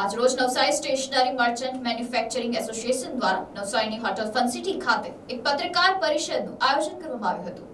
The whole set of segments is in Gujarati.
આજરોજ Navsari stationery merchant manufacturing association દ્વારા નવસારીની હોટલ ફન સિટી ખાતે એક પત્રકાર પરિષદનું આયોજન કરવામાં આવ્યું હતું.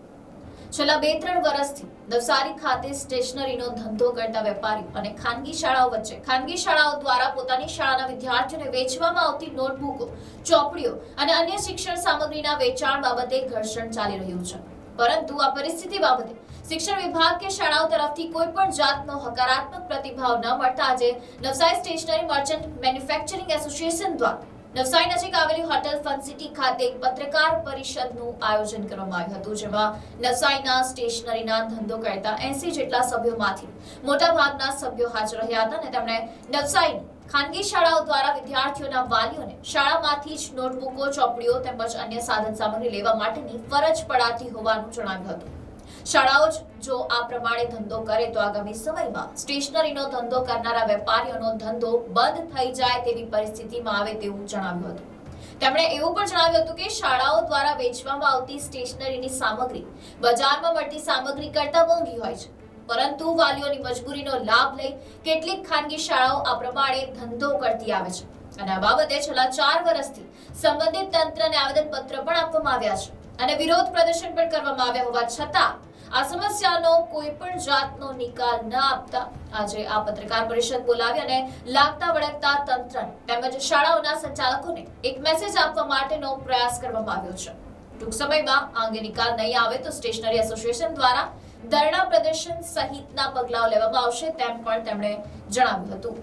છેલ્લા બે ત્રણ વર્ષથી નવસારી ખાતે સ્ટેશનરીનો ધંધો કરતા વેપારી અને ખાનગી શાળાઓ વચ્ચે ખાનગી શાળાઓ દ્વારા પોતાની શાળાના વિદ્યાર્થીઓને વેચવામાં આવતી નોટબુકો, ચોપડીઓ અને અન્ય શિક્ષણ સામગ્રીના વેચાણ બાબતે ઘર્ષણ ચાલી રહ્યું છે. પરંતુ આ પરિસ્થિતિ બાબતે શિક્ષણ વિભાગ કે શાળાઓ તરફથી કોઈ પણ જાતનો હકારાત્મક પ્રતિભાવ ન મળતા આજે Navsari stationery merchant manufacturing association દ્વારા નવસારી નજીક આવેલી હોટલ ફન સિટી ખાતે એક પત્રકાર પરિષદનું આયોજન કરવામાં આવ્યું હતું, જેમાં નવસારીના સ્ટેશનરીના ધંધો કરતા એસી જેટલા સભ્યોમાંથી મોટાભાગના સભ્યો હાજર રહ્યા હતા અને તેમણે નવસારીની ખાનગી શાળાઓ દ્વારા વિદ્યાર્થીઓના વાલીઓને શાળામાંથી જ નોટબુકો, ચોપડીઓ તેમજ અન્ય સાધન સામગ્રી લેવા માટેની ફરજ પડાતી હોવાનું જણાવ્યું હતું. શાળાઓ જો આ પ્રમાણે ધંધો કરે તો આગામી સમયમાં સ્ટેશનરીનો ધંધો કરનારા વેપારીઓનો ધંધો બંધ થઈ જાય તેવી પરિસ્થિતિમાં આવે તેવું જણાવ્યું હતું. તેમણે એવું પણ જણાવ્યું હતું કે શાળાઓ દ્વારા વેચવામાં આવતી સ્ટેશનરીની સામગ્રી બજારમાં મળતી સામગ્રી કરતાં મોંઘી હોય છે. પરંતુ વાલીઓની મજબૂરીનો લાભ લઈ કેટલીક ખાનગી શાળાઓ આ પ્રમાણે ધંધો કરતી આવે છે. અને આ બાબતે છેલ્લા ચાર વર્ષથી સંબંધિત તંત્રને આવેદનપત્ર પણ આપવામાં આવ્યા છે. અને વિરોધ પ્રદર્શન પણ કરવામાં આવ્યા હોવા છતાં આ સમસ્યાનો કોઈ પણ જાતનો નિકાલ ન આપતા આજે આ પત્રકાર પરિષદ બોલાવી અને લાગતા વળગતા તંત્ર તેમજ શાળાઓના સંચાલકોને એક મેસેજ આપવા માટેનો પ્રયાસ કરવામાં આવ્યો છે. ટૂંક સમયમાં આ અંગે નિકાલ નહીં આવે તો સ્ટેશનરી એસોસિએશન દ્વારા ધરણા પ્રદર્શન સહિતના પગલાઓ લેવામાં આવશે તેમ પણ તેમણે જણાવ્યું હતું.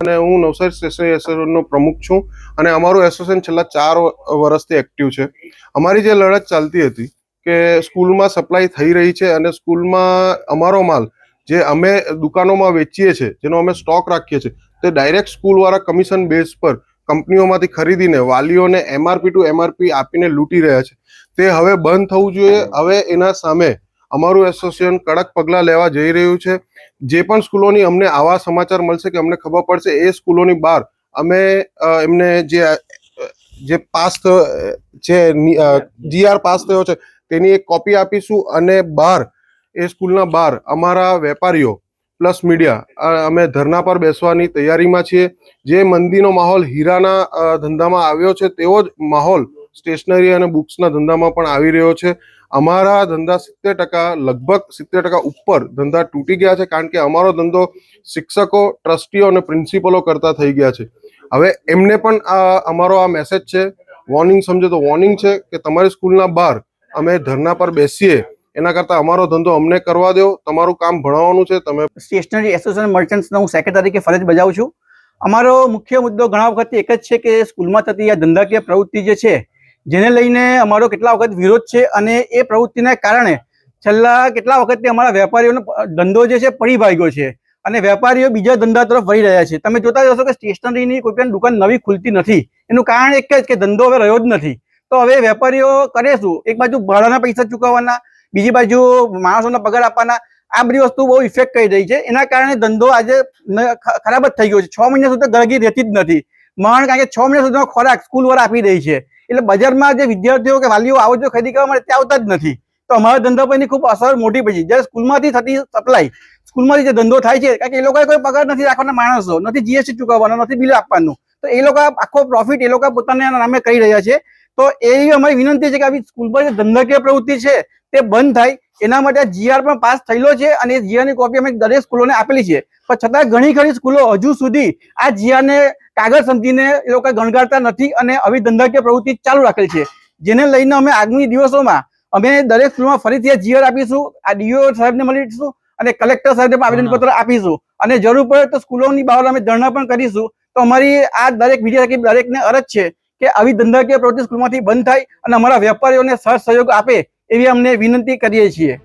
અને હું નવસારી સ્ટેશનરી એસોસિએશનનો પ્રમુખ છું અને અમારું એસોસિએશન છેલ્લા ચાર વર્ષથી એક્ટિવ છે. અમારી જે લડત ચાલતી હતી કે સ્કૂલમાં સપ્લાય થઈ રહી છે અને સ્કૂલમાં અમારો માલ જે અમે દુકાનોમાં વેચીએ છીએ, જેનો અમે સ્ટોક રાખીએ છીએ, તે ડાયરેક્ટ સ્કૂલવાળા કમિશન બેઝ પર કંપનીઓમાંથી ખરીદીને, વાલીઓને એમઆરપી ટુ એમઆરપી આપીને લૂંટી રહ્યા છે. તે હવે બંધ થવું જોઈએ. હવે એના સામે અમારું એસોસિએશન કડક પગલાં લેવા જઈ રહ્યું છે. જે પણ સ્કૂલોની અમને આવા સમાચાર મળશે કે અમને ખબર પડશે, એ સ્કૂલોની બહાર અમે એમને જે જે પાસ જે જીઆર પાસ થયો છે તેની એક કોપી આપીશું અને બહાર એ સ્કૂલના બહાર અમારા વેપારીઓ પ્લસ મીડિયા અમે ધરના પર બેસવાની તૈયારીમાં છીએ. જે મંદીનો માહોલ હીરાના ધંધામાં આવ્યો છે, તેવો જ માહોલ સ્ટેશનરી અને બુક્સના ધંધામાં પણ આવી રહ્યો છે. અમારા ધંધા સિત્તેર ટકા, લગભગ સિત્તેર ટકા ઉપર ધંધા તૂટી ગયા છે, કારણ કે અમારો ધંધો શિક્ષકો, ટ્રસ્ટીઓ અને પ્રિન્સિપલો કરતા થઈ ગયા છે. હવે એમને પણ અમારો આ મેસેજ છે. વોર્નિંગ સમજો તો વોર્નિંગ છે કે તમારી સ્કૂલના બહાર અમે ધરના પર બેસીએ, એના કરતાં અમારો ધંધો અમને કરવા દો, તમારું કામ ભણાવવાનું છે, તમે સ્ટેશનરી એસોસિએશન મર્ચન્ટ્સનો હું સેક્રેટરી તરીકે ફરજ બજાવું છું. અમારો મુખ્ય મુદ્દો ઘણા વખત એક જ છે કે સ્કૂલમાં થતી આ ધંધાકીય પ્રવૃત્તિ જે છે, જેને લઈને અમારો કેટલા વખત વિરોધ છે અને એ પ્રવૃત્તિના કારણે છેલ્લા કેટલા વખતથી અમારા વેપારીઓનો ધંધો જે છે પડી ભાગ્યો છે અને વેપારીઓ બીજા ધંધા તરફ વહી રહ્યા છે. તમે જોતા જશો કે સ્ટેશનરીની કોઈ પણ દુકાન નવી ખુલતી નથી. એનું કારણ એક જ કે ધંધો હવે રહ્યો જ નથી. તો હવે વેપારીઓ કરે શું? એક બાજુ ભાડાના પૈસા ચૂકવવાના, બીજી બાજુ માણસોના પગાર આપવાના, આ બધી વસ્તુ બહુ ઇફેક્ટ કરી રહી છે. એના કારણે ધંધો આજે ખરાબ જ થઈ ગયો છે. છ મહિના સુધી ગળગી રહેતી જ નથી. માંડ કારણ કે છ મહિના સુધીનો ખોરાક સ્કૂલ વાળા આપી રહી છે. એટલે બજારમાં જે વિદ્યાર્થીઓ કે વાલીઓ આવો જો ખરીદી કરવા માટે ત્યાં આવતા જ નથી. તો અમારા ધંધા પરની ખૂબ અસર મોટી પડી જ્યારે સ્કૂલમાંથી થતી સપ્લાય સ્કૂલમાંથી જે ધંધો થાય છે, કારણ કે એ લોકોએ કોઈ પગાર નથી રાખવાના માણસો, નથી જીએસટી ચૂકવવાનો, નથી બિલ આપવાનું. તો એ લોકો આખો પ્રોફિટ એ લોકો પોતાના નામે કરી રહ્યા છે. તો એવી અમારી વિનંતી છે કે આવી સ્કૂલમાં જે ધંધાકીય પ્રવૃત્તિ છે તે બંધ થાય. એના માટે જીઆર પણ પાસ થયેલો છે અને એ જીઆરની કોપી અમે દરેક સ્કૂલોને આપેલી છે. પણ છતાં ઘણી ખરી સ્કૂલો હજુ સુધી આ જીઆર ને કાગળ સમજીને એ લોકો ગણગારતા નથી અને આવી ધંધાકીય પ્રવૃત્તિ ચાલુ રાખેલ છે. જેને લઈને અમે આગામી દિવસોમાં અમે દરેક સ્કૂલમાં ફરીથી આ જીઆર આપીશું આ ડીઓ સાહેબને મળીશું અને કલેક્ટર સાહેબને પણ આવેદનપત્ર આપીશું. અને જરૂર પડે તો સ્કૂલોની બહાર અમે ધરણા પણ કરીશું. તો અમારી આ દરેક મીડિયા દરેકને અરજ છે કે આવી ધંધાકીય પ્રવૃત્તિ સ્કૂલમાંથી બંધ થાય અને અમારા વેપારીઓને સહ સહયોગ આપે એવી અમને વિનંતી કરીએ છીએ.